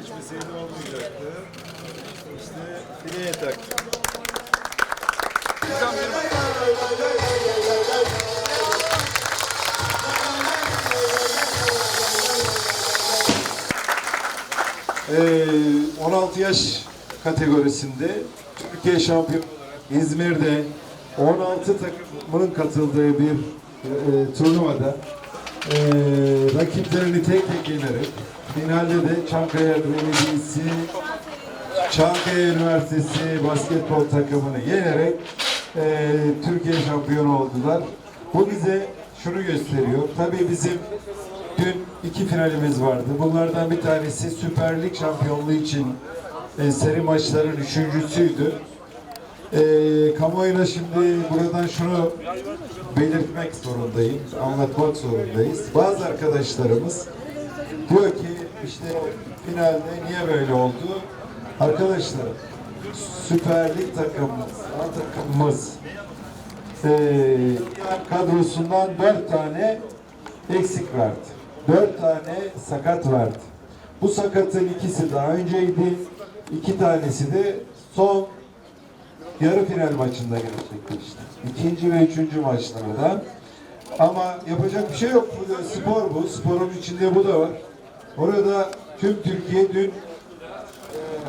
geçmeseydi olmayacaktı. İşte fileye taktı. Ee, 16 yaş kategorisinde Türkiye şampiyonu İzmir'de 16 takımın katıldığı bir e, turnuvada e, rakiplerini tek tek yenerek finalde de Çankaya Belediyesi Çankaya Üniversitesi basketbol takımını yenerek e, Türkiye şampiyonu oldular. Bu bize şunu gösteriyor. Tabii bizim dün iki finalimiz vardı. Bunlardan bir tanesi Süper Lig şampiyonluğu için e, seri maçların üçüncüsüydü. E, kamuoyuna şimdi buradan şunu belirtmek zorundayım, anlatmak zorundayız. Bazı arkadaşlarımız diyor ki işte finalde niye böyle oldu? Arkadaşlar Süper Lig takımımız, A takımımız eee kadrosundan dört tane eksik verdi. Dört tane sakat verdi. Bu sakatın ikisi daha önceydi. iki tanesi de son yarı final maçında gerçekleşti. İkinci ve üçüncü maçlarda. Ama yapacak bir şey yok. Bu da spor bu. Sporun içinde bu da var. Orada tüm Türkiye dün e,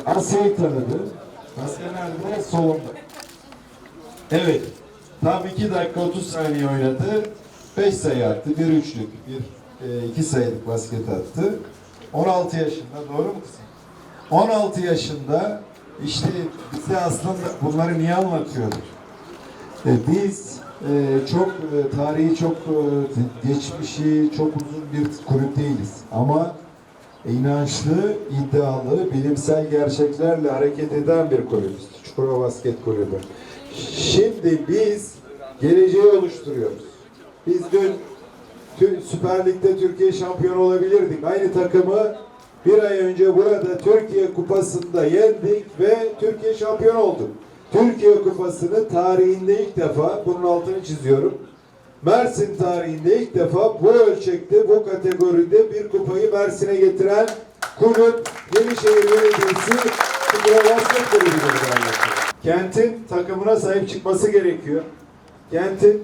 Asya'yı tanıdı. Asya nerede? Solunda. Evet. Tam 2 dakika 30 saniye oynadı. 5 sayı attı. Bir üçlük, bir e, iki sayılık basket attı. 16 yaşında. Doğru mu kızım? 16 yaşında işte bize aslında bunları niye anlatıyoruz? E, biz e, çok e, tarihi çok e, geçmişi çok uzun bir kulüp değiliz. Ama inançlı, iddialı, bilimsel gerçeklerle hareket eden bir kulübüz. Çukurova Basket Kulübü. Şimdi biz geleceği oluşturuyoruz. Biz dün Süper Lig'de Türkiye şampiyonu olabilirdik. Aynı takımı bir ay önce burada Türkiye Kupası'nda yendik ve Türkiye şampiyon olduk. Türkiye Kupası'nı tarihinde ilk defa, bunun altını çiziyorum, Mersin tarihinde ilk defa bu ölçekte, bu kategoride bir kupayı Mersin'e getiren kulüp Yenişehir Belediyesi Futbol Basket Kulübü'dür. Kentin takımına sahip çıkması gerekiyor. Kentin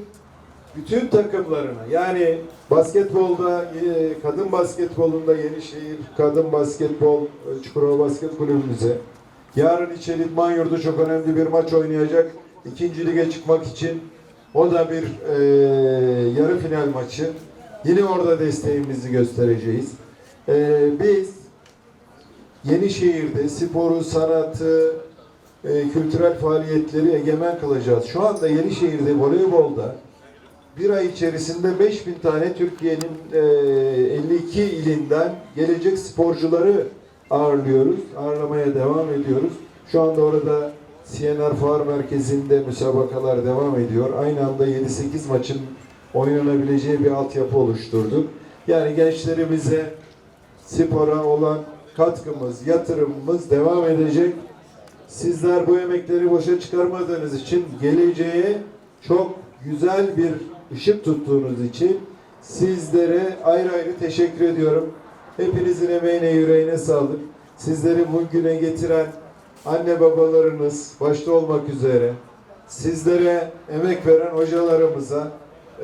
bütün takımlarına yani basketbolda e, kadın basketbolunda Yenişehir Kadın Basketbol e, Çukurova Basket Kulübümüze yarın İçeri İdman Yurdu çok önemli bir maç oynayacak. İkinci lige çıkmak için o da bir e, yarı final maçı. Yine orada desteğimizi göstereceğiz. E, biz Yenişehir'de sporu, sanatı, e, kültürel faaliyetleri egemen kılacağız. Şu anda Yenişehir'de voleybolda bir ay içerisinde 5000 tane Türkiye'nin e, 52 ilinden gelecek sporcuları ağırlıyoruz. Ağırlamaya devam ediyoruz. Şu anda orada CNR Fuar Merkezi'nde müsabakalar devam ediyor. Aynı anda 7-8 maçın oynanabileceği bir altyapı oluşturduk. Yani gençlerimize spora olan katkımız, yatırımımız devam edecek. Sizler bu emekleri boşa çıkarmadığınız için geleceğe çok güzel bir ışık tuttuğunuz için sizlere ayrı ayrı teşekkür ediyorum. Hepinizin emeğine yüreğine sağlık. Sizleri bugüne getiren anne babalarınız başta olmak üzere sizlere emek veren hocalarımıza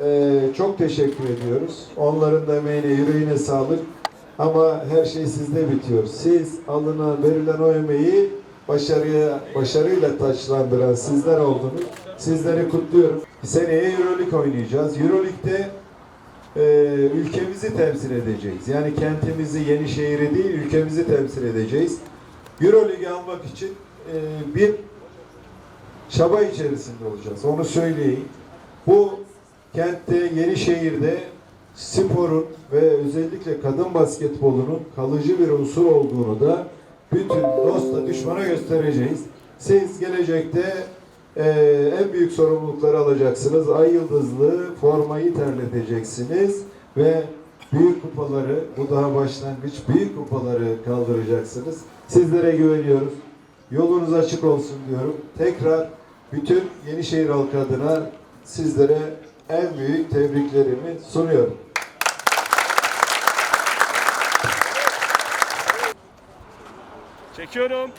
eee, çok teşekkür ediyoruz. Onların da emeğine yüreğine sağlık. Ama her şey sizde bitiyor. Siz alınan verilen o emeği başarıya başarıyla taçlandıran sizler oldunuz. Sizleri kutluyorum. Seneye Euroleague oynayacağız. Euroleague'de e, ülkemizi temsil edeceğiz. Yani kentimizi, Yenişehir'i değil, ülkemizi temsil edeceğiz. Euroleague'i almak için e, bir çaba içerisinde olacağız. Onu söyleyeyim. Bu kentte, Yenişehir'de sporun ve özellikle kadın basketbolunun kalıcı bir unsur olduğunu da bütün dosta düşmana göstereceğiz. Siz gelecekte e, en büyük sorumlulukları alacaksınız. Ay yıldızlı formayı terleteceksiniz ve büyük kupaları, bu daha başlangıç, büyük kupaları kaldıracaksınız. Sizlere güveniyoruz. Yolunuz açık olsun diyorum. Tekrar bütün Yenişehir halkı adına sizlere en büyük tebriklerimi sunuyorum. Çekiyorum.